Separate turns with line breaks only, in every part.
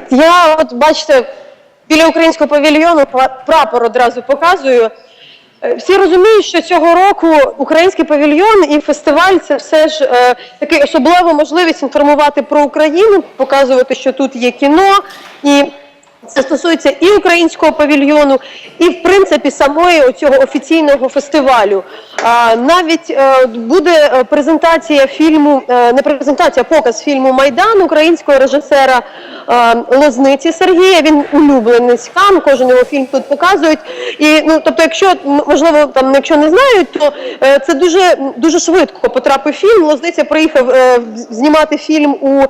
Привіт. Я от бачите, біля українського павільйону прапор одразу показую. Е, Всі розуміють, що цього року український павільйон і фестиваль це все ж е, такий особлива можливість інформувати про Україну, показувати, що тут є кіно, і це стосується і українського павільйону, і в принципі самої цього офіційного фестивалю. Навіть е, буде е, презентація фільму, е, не презентація, а показ фільму Майдан українського режисера Лозниці Сергія. Він улюблений хам, кожен його фільм тут показують. І ну, тобто, якщо можливо там, якщо не знають, то це дуже дуже швидко потрапив фільм. Лозниця приїхав знімати фільм у.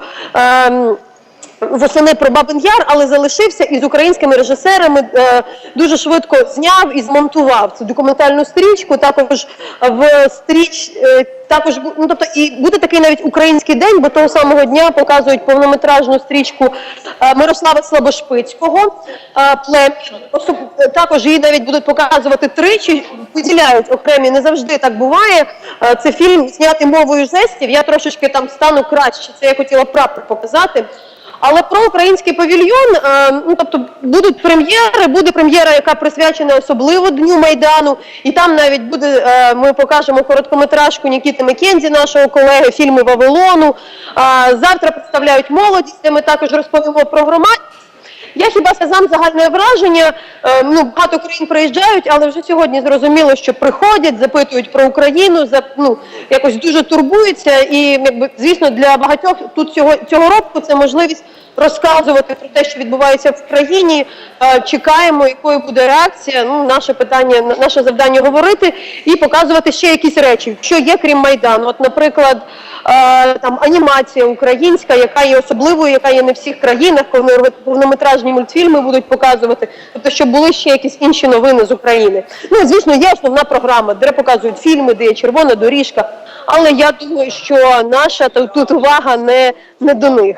Восени про Бабин Яр, але залишився і з українськими режисерами е, дуже швидко зняв і змонтував цю документальну стрічку. Також в стріч е, також ну тобто і буде такий навіть український день, бо того самого дня показують повнометражну стрічку е, Мирослава Слабошпицького Також її навіть будуть показувати тричі, виділяють окремі, не завжди так буває. Це фільм знятий мовою жестів. Я трошечки там стану краще. Це я хотіла прапор показати. Але про український павільйон, е, ну тобто будуть прем'єри, буде прем'єра, яка присвячена особливо Дню Майдану, і там навіть буде, е, ми покажемо короткометражку Нікіти Мекензі, нашого колеги, фільми Вавилону. Завтра представляють молодість, ми також розповімо про громадськість. Я хіба сказам загальне враження. е, Ну багато країн приїжджають, але вже сьогодні зрозуміло, що приходять, запитують про Україну, за ну якось дуже турбуються. І якби звісно, для багатьох тут цього цього року це можливість розказувати про те, що відбувається в країні. Е, Чекаємо, якою буде реакція. Ну, наше питання, наше завдання говорити і показувати ще якісь речі, що є крім майдану. От, наприклад, е, там анімація українська, яка є особливою, яка є не в всіх країнах, повно- повнометражні мультфільми будуть показувати. Тобто, щоб були ще якісь інші новини з України. Ну, звісно, є основна програма, де показують фільми, де є червона доріжка. Але я думаю, що наша тут увага не, не до них.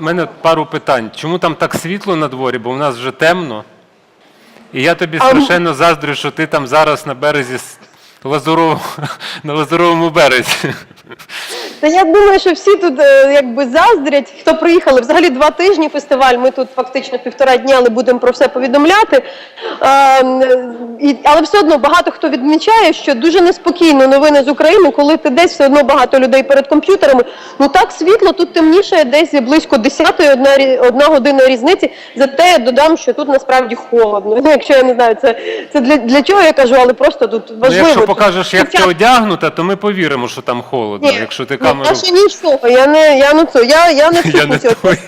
У мене пару питань. Чому там так світло на дворі, бо в нас вже темно. І я тобі страшенно заздрю, що ти там зараз на березі Лазуровому, на Лазуровому березі.
Та я думаю, що всі тут е, якби заздрять, хто приїхали. Взагалі два тижні фестиваль. Ми тут фактично півтора дня, але будемо про все повідомляти. Е, і, але все одно багато хто відмічає, що дуже неспокійно новини з України, коли ти десь все одно багато людей перед комп'ютерами. Ну так світло, тут темніше, десь близько 10-ї, одна, рі- одна година різниці. Зате я додам, що тут насправді холодно. Ну, якщо я не знаю, це, це для, для чого я кажу, але просто тут
Ну,
важливо.
якщо покажеш, як
Хоча-
ти одягнута, то ми повіримо, що там холодно. Якщо ти
ні,
камеру.
я ще нічого, я не, я, ну, це, я, я не,
Я не той.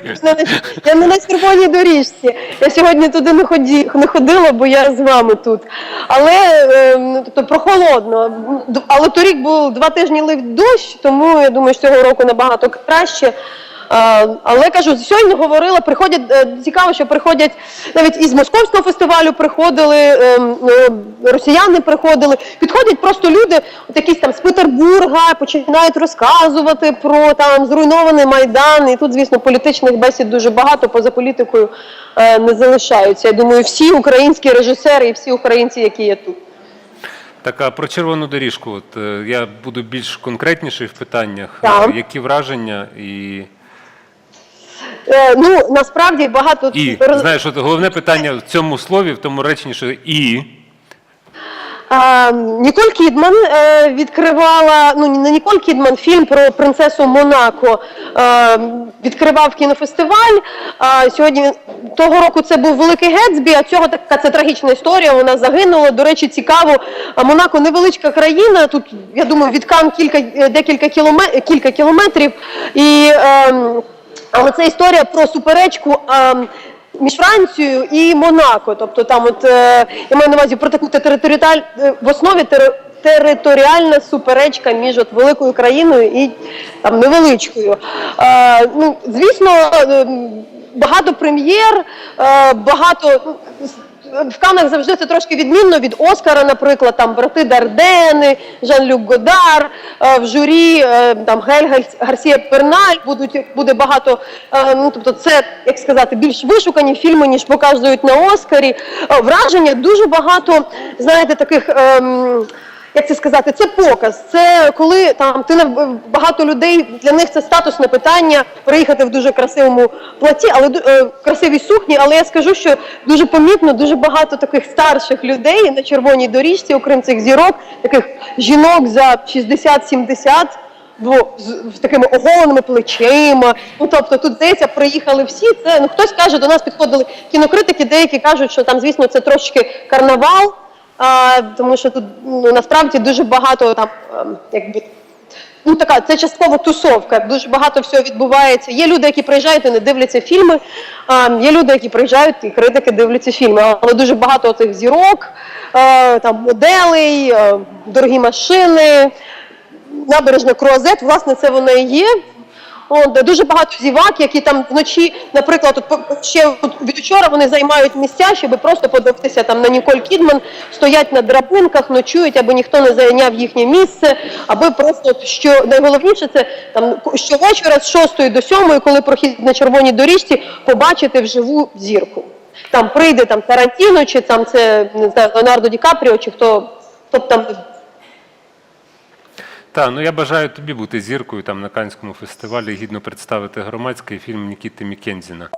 я не- на червоній доріжці. Я сьогодні туди не, ході, не ходила, бо я з вами тут. Але е, тобто, прохолодно. Але торік був два тижні лив дощ, тому я думаю, що цього року набагато краще. Але кажу, сьогодні говорила, приходять е, цікаво, що приходять навіть із московського фестивалю приходили, ем, е, росіяни приходили. Підходять просто люди, от якісь там з Петербурга, починають розказувати про там зруйнований майдан. І тут, звісно, політичних бесід дуже багато, поза політикою е, не залишаються. Я думаю, всі українські режисери і всі українці, які є тут.
Так, а про червону доріжку. От, я буду більш конкретніший в питаннях.
Так.
Які враження і.
Е, ну насправді багато
І знаєш, от головне питання в цьому слові, в тому реченні, що і.
Ніколь Кідман е, відкривала ну не Ніколь Кідман, фільм про принцесу Монако е, відкривав кінофестиваль. Сьогодні того року це був Великий Гетсбі, а цього така це трагічна історія. Вона загинула. До речі, цікаво. Монако невеличка країна. Тут я думаю, від Кан кілька декілька кілометрів, кілька кілометрів. І ем, але це історія про суперечку. а, між Францією і Монако, тобто там, от е, я маю на увазі про таку територіаль е, в основі тери- територіальна суперечка між от великою країною і там невеличкою. Е, ну, звісно, е, багато прем'єр, е, багато. В Канах завжди це трошки відмінно від Оскара, наприклад, там брати Дардени, Жан-Люк Годар, е, в журі е, там Гель Гарсія Перналь будуть буде багато. е, Ну тобто, це як сказати, більш вишукані фільми, ніж показують на Оскарі. Враження дуже багато, знаєте, таких. ем, як це сказати, це показ. Це коли там ти на багато людей для них це статусне питання приїхати в дуже красивому платі, але е, красивій сукні. Але я скажу, що дуже помітно, дуже багато таких старших людей на червоній доріжці, окрім цих зірок, таких жінок за 60-70, бо з, з такими оголеними плечима. Ну тобто тут здається, приїхали всі. Це ну хтось каже, до нас підходили кінокритики, деякі кажуть, що там, звісно, це трошки карнавал. А, тому що тут ну, насправді дуже багато там, ем, якби. Ну, така, це частково тусовка, дуже багато всього відбувається. Є люди, які приїжджають і не дивляться фільми, а, є люди, які приїжджають і критики дивляться фільми. Але дуже багато цих зірок, е, там, моделей, е, дорогі машини, набережна Круазет, власне, це вона і є. Де дуже багато зівак, які там вночі, наприклад, от ще від вчора вони займають місця, щоб просто подивитися там на Ніколь Кідман, стоять на драбинках, ночують, аби ніхто не зайняв їхнє місце, аби просто що найголовніше це там щовечора з 6 до 7, коли прохід на червоній доріжці, побачити вживу зірку. Там прийде там Тарантіно, чи там це не знаю, Леонардо Ді Капріо, чи хто, хто там
Так, ну я бажаю тобі бути зіркою там на Канському фестивалі гідно представити громадський фільм Нікіти Мікензіна.